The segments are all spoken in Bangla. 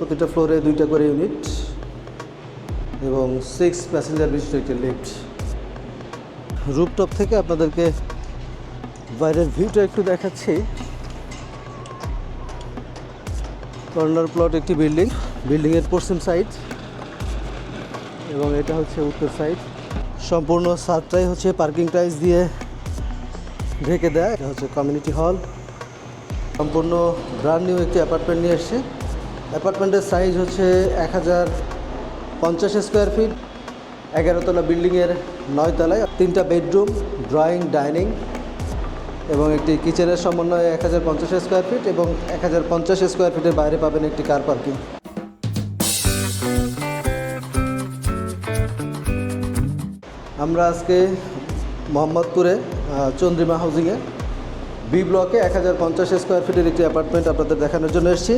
প্রতিটা ফ্লোরে দুইটা করে ইউনিট এবং সিক্স প্যাসেঞ্জার বিশিষ্ট একটি লিফট রুপটপ থেকে আপনাদেরকে বাইরের ভিউটা একটু দেখাচ্ছি। কর্নার প্লট একটি বিল্ডিং বিল্ডিংয়ের পশ্চিম সাইড এবং এটা হচ্ছে উত্তর সাইড সম্পূর্ণ সাতটাই হচ্ছে পার্কিং টাইলস দিয়ে ঢেকে দেয়, এটা হচ্ছে কমিউনিটি হল সম্পূর্ণ ব্র্যান্ড নিউ একটি অ্যাপার্টমেন্ট নিয়ে এসছে। অ্যাপার্টমেন্টের সাইজ হচ্ছে এক হাজার পঞ্চাশ স্কোয়ার ফিট, এগারোতলা বিল্ডিংয়ের নয় তলায় তিনটা বেডরুম, ড্রয়িং, ডাইনিং এবং একটি কিচেনের সমন্বয়ে এক হাজার পঞ্চাশ স্কোয়ার ফিট এবং এক হাজার পঞ্চাশ স্কোয়ার ফিটের বাইরে পাবেন একটি কার পার্কিং। আমরা আজকে মোহাম্মদপুরে চন্দ্রিমা হাউজিংয়ে বি ব্লকে এক হাজার পঞ্চাশ স্কোয়ার ফিটের একটি অ্যাপার্টমেন্ট আপনাদের দেখানোর জন্য এসেছি।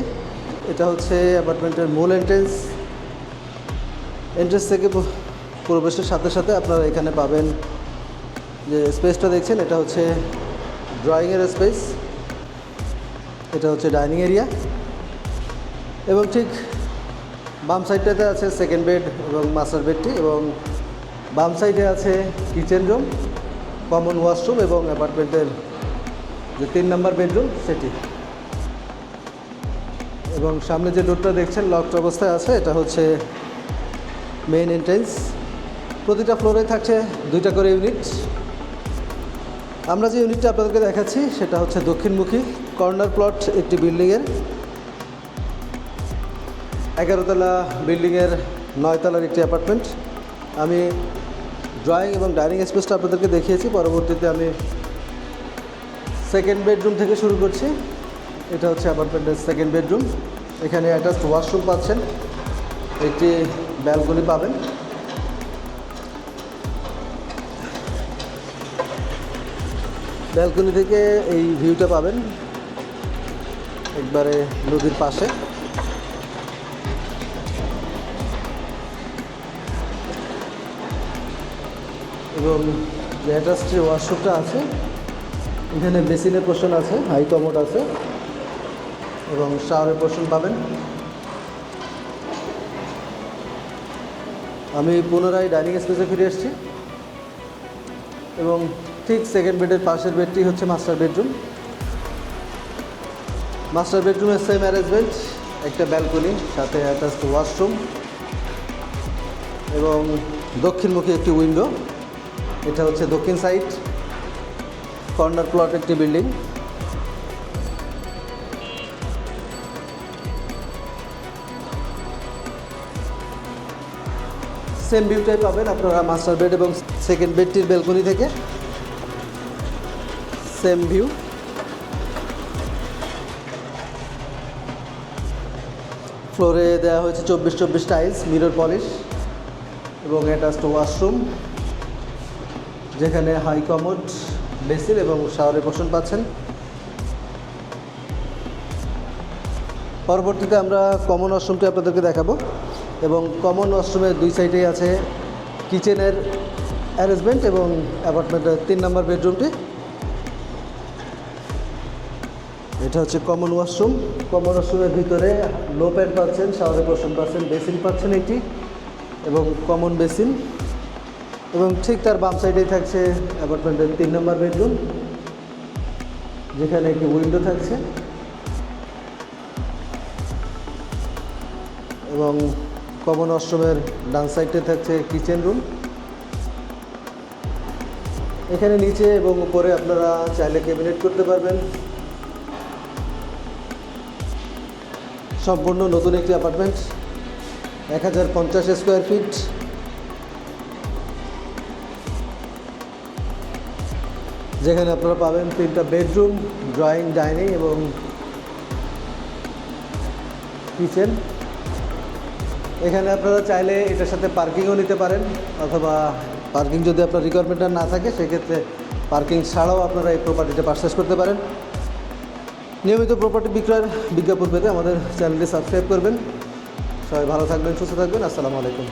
এটা হচ্ছে অ্যাপার্টমেন্টের মূল এন্ট্রেন্স এন্ট্রেন্স থেকে প্রবেশের সাথে সাথে আপনারা এখানে পাবেন যে স্পেসটা দেখছেন, এটা হচ্ছে ড্রয়িংয়ের স্পেস এটা হচ্ছে ডাইনিং এরিয়া এবং ঠিক বাম সাইডটাতে আছে সেকেন্ড বেড এবং মাস্টার বেডটি এবং বাম সাইডে আছে কিচেন রুম কমন ওয়াশরুম এবং অ্যাপার্টমেন্টের যে তিন নম্বর বেডরুম সেটি। এবং সামনে যে ডোরটা দেখছেন, লকড অবস্থায় আছে, এটা হচ্ছে মেইন এন্ট্রেন্স প্রতিটা ফ্লোরে থাকছে দুইটা করে ইউনিট আমরা যে ইউনিটটা আপনাদেরকে দেখাচ্ছি, সেটা হচ্ছে দক্ষিণমুখী কর্নার প্লট একটি বিল্ডিংয়ের। এগারোতলা বিল্ডিংয়ের নয়তলার একটি অ্যাপার্টমেন্ট। আমি ড্রয়িং এবং ডাইনিং স্পেসটা আপনাদেরকে দেখিয়েছি, পরবর্তীতে আমি সেকেন্ড বেডরুম থেকে শুরু করছি। এটা হচ্ছে অ্যাপার্টমেন্টের সেকেন্ড বেডরুম এখানে অ্যাটাচড ওয়াশরুম পাচ্ছেন। একটি ব্যালকনি পাবেন। ব্যালকনি থেকে এই ভিউটা পাবেন। একবারে নদীর পাশে। এবং যে অ্যাটাচড ওয়াশরুমটা আছে, এখানে বেসিনের পোর্শন আছে হাই আছে। এবং শাওয়ারের পোর্শন পাবেন। আমি পুনরায় ডাইনিং স্পেসে ফিরে এসেছি। এবং ঠিক সেকেন্ড বেডের পাশের বেডটি হচ্ছে মাস্টার বেডরুম মাস্টার বেডরুমের সেম অ্যারেঞ্জমেন্ট একটা ব্যালকনি সাথে অ্যাটাচড ওয়াশরুম এবং দক্ষিণমুখী একটি উইন্ডো এটা হচ্ছে দক্ষিণ সাইড কর্নার প্লট একটি বিল্ডিং সেম ভিউটাই পাবেন। আপনারা মাস্টার বেড এবং সেকেন্ড বেডটির ব্যালকনি থেকে সেম ভিউ ফ্লোরে দেওয়া হয়েছে চব্বিশ চব্বিশ টাইলস মিরর পলিশ এবং অ্যাটাচড ওয়াশরুম যেখানে হাই কমোড বেসিন এবং শাওয়ারে পোষণ পাচ্ছেন। পরবর্তীতে আমরা কমন ওয়াশরুমটি আপনাদেরকে দেখাবো। এবং কমন ওয়াশরুমের দুই সাইডেই আছে কিচেনের অ্যারেঞ্জমেন্ট এবং অ্যাপার্টমেন্টের তিন নম্বর বেডরুমটি এটা হচ্ছে কমন ওয়াশরুম কমন ওয়াশরুমের ভিতরে লো প্যান্ট পাচ্ছেন শাওয়ারের পোষণ পাচ্ছেন বেসিন পাচ্ছেন একটি এবং কমন বেসিন এবং ঠিক তার বাম সাইডেই থাকছে অ্যাপার্টমেন্টের তিন নম্বর বেডরুম যেখানে একটি উইন্ডো থাকছে। এবং কমন ওয়াশরুমের ডান সাইডে থাকছে কিচেন রুম। এখানে নিচে এবং উপরে আপনারা চাইলে ক্যাবিনেট করতে পারবেন। সম্পূর্ণ নতুন একটি অ্যাপার্টমেন্ট, এক হাজার পঞ্চাশ স্কোয়ার ফিট। যেখানে আপনারা পাবেন তিনটা বেডরুম, ড্রয়িং, ডাইনিং এবং কিচেন। এখানে আপনারা চাইলে এটার সাথে পার্কিংও নিতে পারেন, অথবা পার্কিং যদি আপনার রিকোয়ারমেন্টটা না থাকে, সেক্ষেত্রে পার্কিং ছাড়াও আপনারা এই প্রপার্টিটা পারচেস করতে পারেন। নিয়মিত প্রপার্টি বিক্রয়ের বিজ্ঞাপন পেতে আমাদের চ্যানেলটি সাবস্ক্রাইব করবেন। সবাই ভালো থাকবেন, সুস্থ থাকবেন, আসসালামু আলাইকুম।